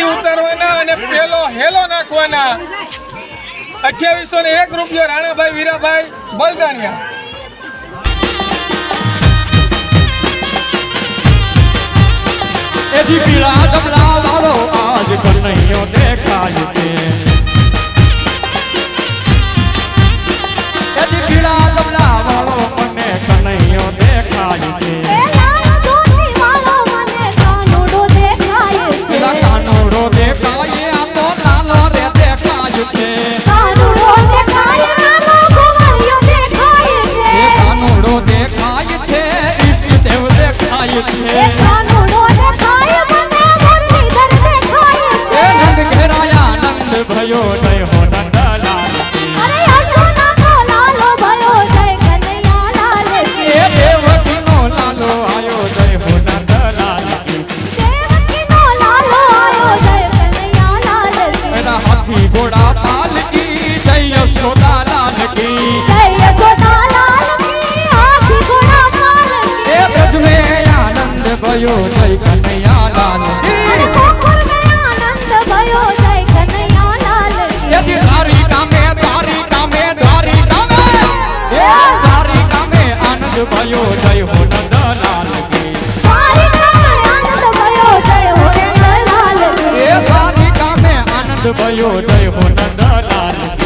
CP ઉતારવાના અને પેલો hello નાખવાના અઠ્યાવીસો ને એક રૂપિયો રાણાભાઈ વીરાભાઈ બલદાણિયા એજી પીળા જમલા વાળો આજ કનૈયો દેખાય ગયો જય હો નંદલાલ કી આનંદ ભયો જય હો નંદલાલ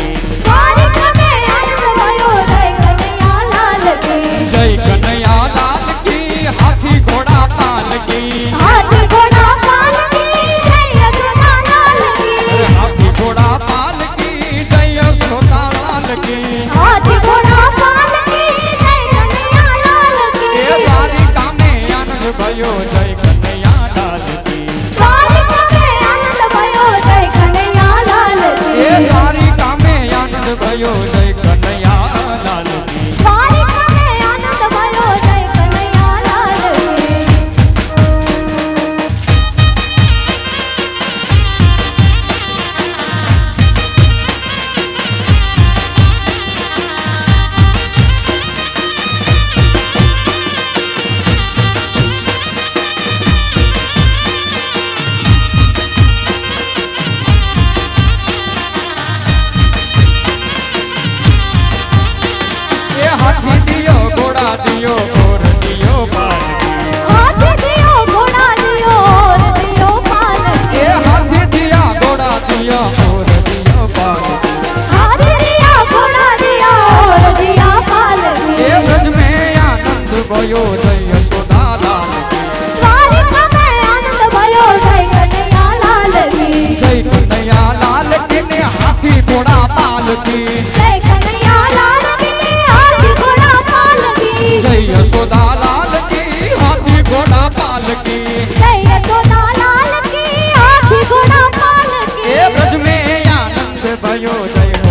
हरती घोड़ा पाल की जय यशोदा लाल की हाथी घोड़ा पाल की जय यशोदा लाल की हाथी घोड़ा पाल की ब्रज में आनंद भयो जय